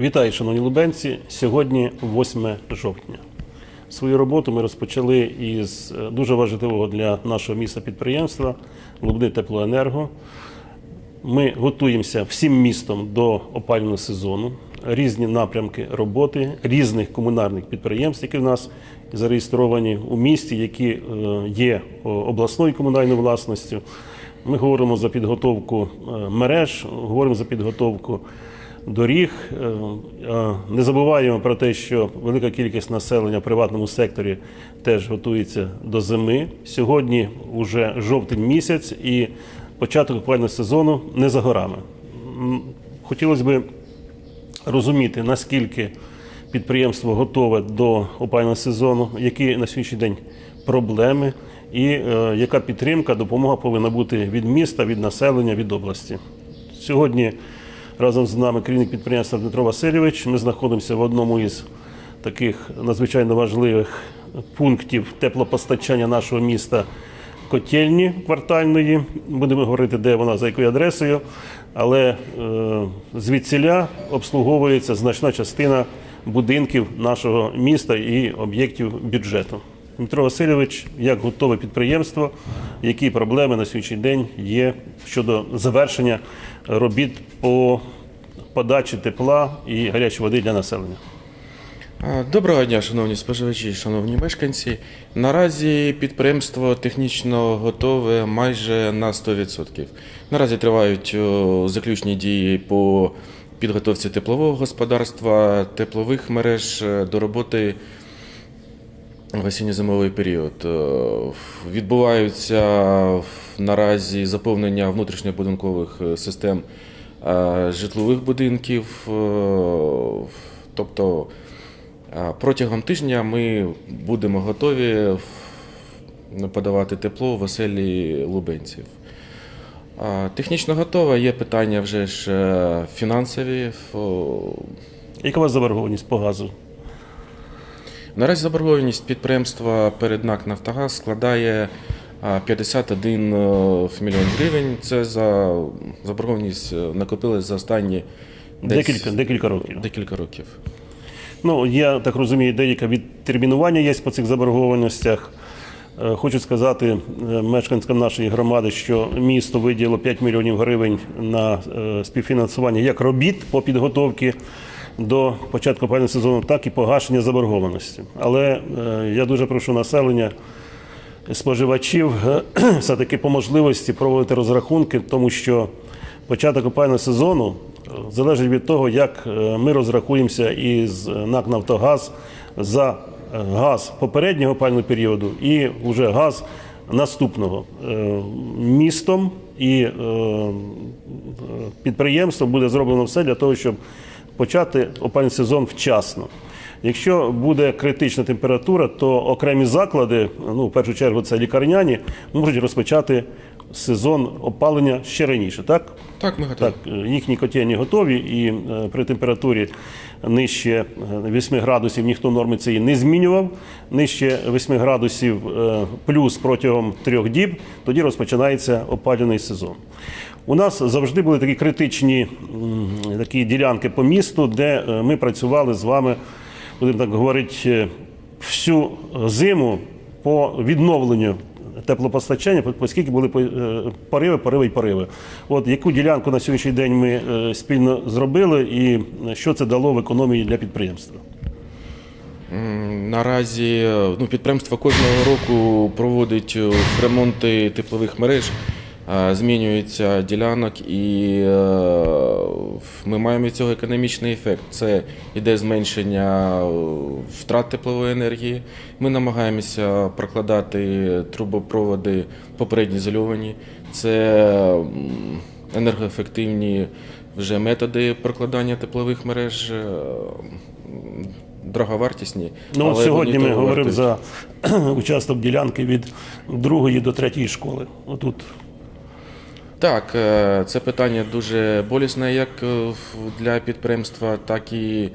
Вітаю, шановні лубенці. Сьогодні 8 жовтня. Свою роботу ми розпочали із е, дуже важливого для нашого міста підприємства Лубни Теплоенерго. Ми готуємося всім містом до опалювального сезону. Різні напрямки роботи різних комунальних підприємств, які в нас зареєстровані у місті, які е, є обласною комунальною власністю. Ми говоримо за підготовку е, мереж, говоримо за підготовку доріг. Е, Не забуваємо про те, що велика кількість населення в приватному секторі теж готується до зими. Сьогодні вже жовтень місяць і початок опалювального сезону не за горами. Хотілося б розуміти, наскільки підприємство готове до опалювального сезону, які на сьогоднішній день проблеми і е, яка підтримка, допомога повинна бути від міста, від населення, від області. Сьогодні разом з нами керівник підприємства Дмитро Васильович. Ми знаходимося в одному із таких надзвичайно важливих пунктів теплопостачання нашого міста котельні квартальної. Будемо говорити, де вона, за якою адресою. Але е, звідсіля обслуговується значна частина будинків нашого міста і об'єктів бюджету. Дмитро Васильович, як готове підприємство, які проблеми на сьогоднішній день є щодо завершення робіт по подачі тепла і гарячої води для населення? Доброго дня, шановні споживачі, шановні мешканці. Наразі підприємство технічно готове майже на 100%. Наразі тривають заключні дії по підготовці теплового господарства, теплових мереж е, до роботи осінньо-зимовий період. Е, Відбуваються наразі заповнення внутрішньобудинкових е, систем е, житлових будинків. Тобто протягом тижня ми будемо готові в- подавати тепло в оселі лубенців. Технічно готова, є питання вже ж фінансові. Яка у вас заборгованість по газу? Наразі заборгованість підприємства перед НАК Нафтогаз складає 51 мільйон гривень. Це за заборгованість е, накопилась за останні десь Декілька, декілька років. декілька років. Ну, я так розумію, деяке відтермінування є по цих заборгованостях. Е, Хочу сказати е, мешканцям нашої громади, що місто виділило 5 мільйонів гривень на е, співфінансування як робіт по підготовці до початку опалювального сезону, так і погашення заборгованості. Але е, я дуже прошу населення споживачів все-таки по можливості проводити розрахунки, тому що початок опалювального сезону е, залежить від того, як е, ми розрахуємося із НАК «Нафтогаз» за газ попереднього опалювального періоду і вже газ наступного. Містом і підприємством буде зроблено все для того, щоб почати опалювальний сезон вчасно. Якщо буде критична температура, то окремі заклади, ну в першу чергу це лікарняні, можуть розпочати сезон опалення ще раніше. Так, Так, ми готові. так е, їхні котельні готові, і е, при температурі нижче е, 8 градусів ніхто норми цієї не змінював. Нижче 8 градусів е, плюс протягом трьох діб, тоді розпочинається опалювальний сезон. У нас завжди були такі критичні такі ділянки по місту, де е, ми працювали з вами, будемо так говорити, е, всю зиму по відновленню теплопостачання, оскільки були е, пориви, пориви і пориви. От яку ділянку на сьогоднішній день ми е, спільно зробили, і що це дало в економії для підприємства? Наразі е, ну, підприємство кожного року проводить ремонти теплових мереж, змінюється ділянок, і е, ми маємо від цього економічний ефект. Це іде зменшення е, втрат теплової енергії. Ми намагаємося прокладати трубопроводи попередньо ізольовані. Це енергоефективні вже методи прокладання теплових мереж. е, Дороговартісні. Ну, але сьогодні ми говоримо за участок ділянки від другої до третьої школи. Отут Так, е, це питання дуже болісне як е, для підприємства, так і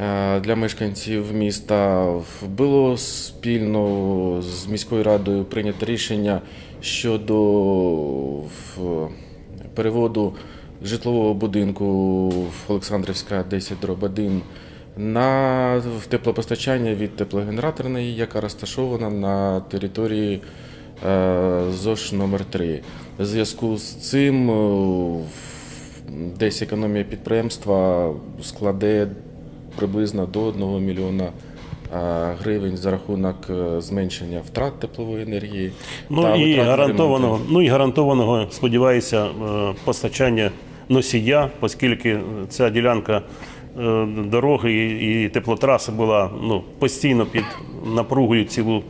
е, для мешканців міста. Було спільно з міською радою прийнято рішення щодо переводу житлового будинку в Олександрівська 10 дроб 1 на теплопостачання від теплогенераторної, яка розташована на території е, ЗОШ номер 3 В зв'язку з цим е, десь економія підприємства складе приблизно до 1 мільйона е, гривень за рахунок зменшення втрат теплової енергії. Ну та і гарантованого, ремонти. ну і гарантованого, сподіваюся, постачання носія, оскільки ця ділянка дороги і, теплотраси була ну, постійно під напругою цілу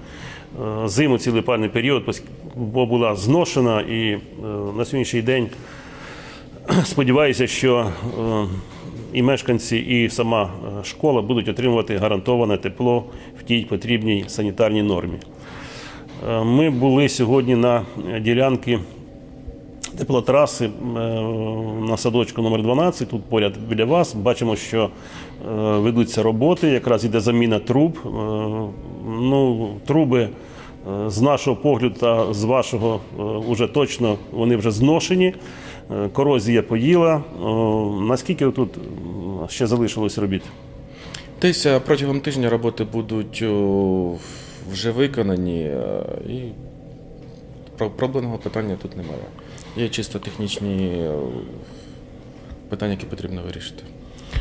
зиму, цілий пальний період, бо була зношена і е, на сьогоднішній день сподіваюся, що е, і мешканці, і сама е, школа будуть отримувати гарантоване тепло в тій потрібній санітарній нормі. Е, Ми були сьогодні на ділянці теплотраси е, на садочку номер 12 тут поряд біля вас. Бачимо, що е, ведуться роботи, якраз іде заміна труб. Е, Ну, труби з нашого погляду та з вашого е, уже точно вони вже зношені. Корозія поїла. Наскільки тут ще залишилось робіт? Десь протягом тижня роботи будуть вже виконані, і про- проблемного питання тут немає. Є чисто технічні е, питання, які потрібно вирішити.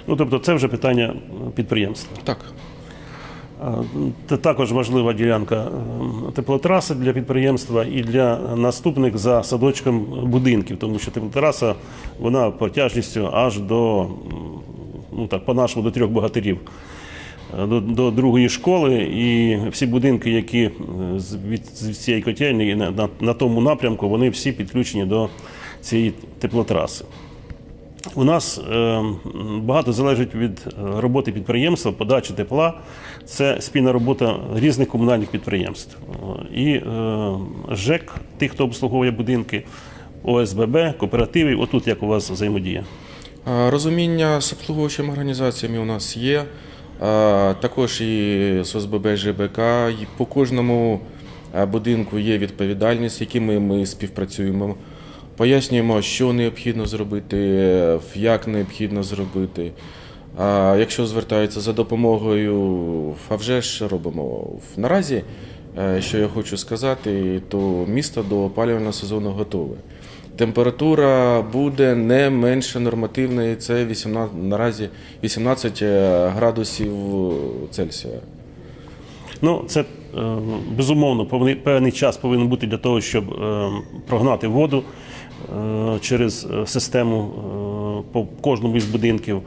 Ну, тобто, це вже питання підприємства. Так. Це також важлива ділянка е, теплотраси для підприємства і для наступних за садочком будинків, тому що теплотраса вона протяжністю аж до ну так, по-нашому до трьох богатирів. Е, До, до другої школи і всі будинки, які е, від, цієї котельні на, на, тому напрямку, вони всі підключені до цієї теплотраси. У нас е, багато залежить від роботи підприємства, подачі тепла. Це спільна робота різних комунальних підприємств. І ЖЕК, тих, хто обслуговує будинки, ОСББ, кооперативи. Отут як у вас взаємодія. Розуміння з обслуговуючими організаціями у нас є. Також і з ОСББ ЖБК. По кожному будинку є відповідальність, з якими ми співпрацюємо. Пояснюємо, що необхідно зробити, як необхідно зробити. А якщо звертаються за допомогою, а вже ж робимо. Наразі, е, що я хочу сказати, то місто до опалювального сезону готове. Температура буде не менше нормативної, це 18, наразі 18 градусів Цельсія. Ну, це е, безумовно певний час повинен бути для того, щоб е, прогнати воду е, через е, систему е, по кожному із будинків,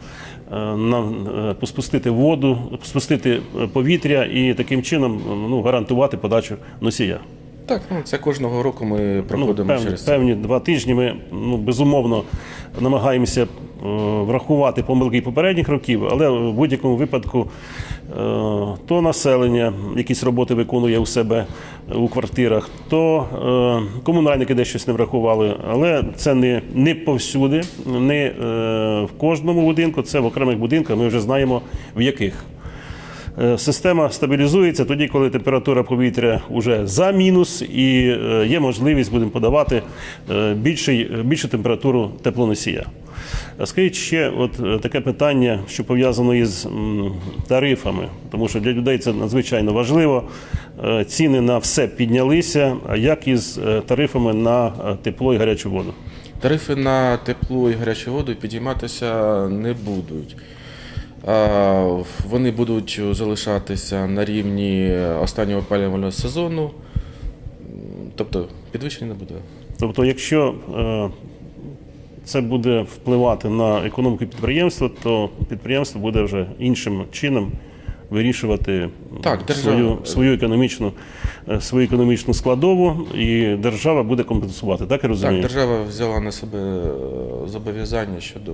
е, е, поспустити воду, спустити е, повітря і таким чином е, ну, гарантувати подачу носія. Так, ну це кожного року ми Ну, проходимо певні, через це. певні два тижні ми ну, безумовно намагаємося е, врахувати помилки попередніх років, але в будь-якому випадку е, то населення якісь роботи виконує у себе у квартирах, то е, комунальники десь щось не врахували. Але це не, не повсюди, не е, в кожному будинку, це в окремих будинках. Ми вже знаємо в яких. Е, Система стабілізується тоді, коли температура повітря вже за мінус, і е, є можливість будемо подавати е, більший, більшу температуру теплоносія. Скажіть ще от таке питання, що пов'язано із тарифами, тому що для людей це надзвичайно важливо. Ціни на все піднялися. А як із тарифами на тепло і гарячу воду? Тарифи на тепло і гарячу воду підійматися не будуть. Вони будуть залишатися на рівні останнього опалювального сезону, тобто підвищення не буде. Тобто, якщо е, це буде впливати на економіку підприємства, то підприємство буде вже іншим чином вирішувати Так, свою, свою, економічну, е, свою економічну складову, і держава буде компенсувати. Так я розумію? Так, держава взяла на себе е, зобов'язання щодо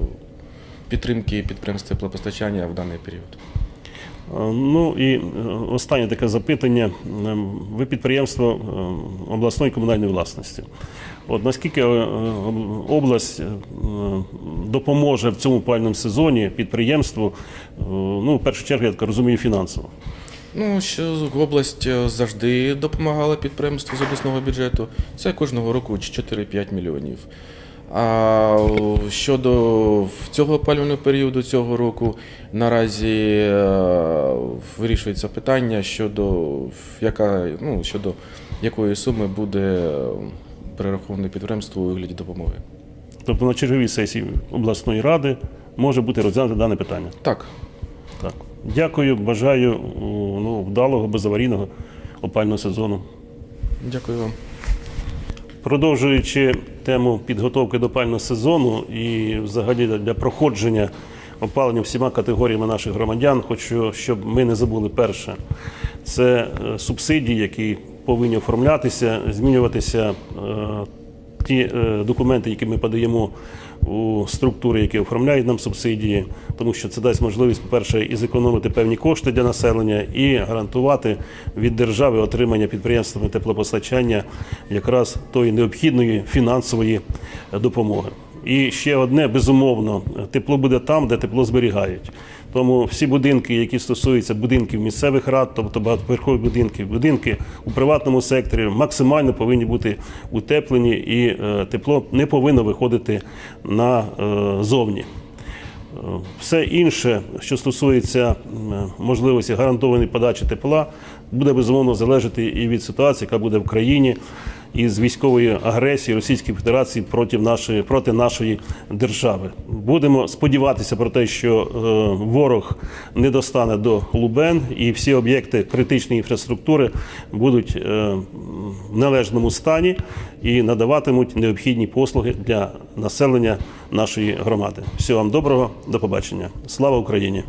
підтримки підприємств теплопостачання в даний період. Е, Ну і е, останнє таке запитання. Е, Ви підприємство обласної комунальної власності. От наскільки область допоможе в цьому пальному сезоні підприємству, ну, в першу чергу, я так розумію, фінансово? Ну, що область завжди допомагала підприємству з обласного бюджету. Це кожного року 4-5 мільйонів. А щодо цього опалювального періоду цього року, наразі е, вирішується питання щодо яка ну щодо якої суми буде е, перераховане підприємству у вигляді допомоги. Тобто на черговій сесії обласної ради може бути розглянуто дане питання. Так, Так. Дякую, бажаю о, ну, вдалого, безаварійного опального сезону. дякую вам. Продовжуючи тему підготовки до пального сезону і взагалі для проходження опалення всіма категоріями наших громадян, хочу, щоб ми не забули перше. Це е, субсидії, які повинні оформлятися, змінюватися е, ті е, документи, які ми подаємо у структури, які оформляють нам субсидії, тому що це дасть можливість, по-перше, і зекономити певні кошти для населення, і гарантувати від держави отримання підприємствами теплопостачання якраз тої необхідної фінансової допомоги. І ще одне, безумовно, тепло буде там, де тепло зберігають. Тому всі будинки, які стосуються будинків місцевих рад, тобто багатоповерхові будинки, будинки у приватному секторі, максимально повинні бути утеплені, і е, тепло не повинно виходити назовні. Все інше, що стосується можливості гарантованої подачі тепла, буде безумовно залежати і від ситуації, яка буде в країні із військової агресії Російської Федерації проти нашої проти нашої держави. Будемо сподіватися про те, що е, ворог не достане до Лубен, і всі об'єкти критичної інфраструктури будуть е, в належному стані і надаватимуть необхідні послуги для населення нашої громади. Всього вам доброго, до побачення. Слава Україні!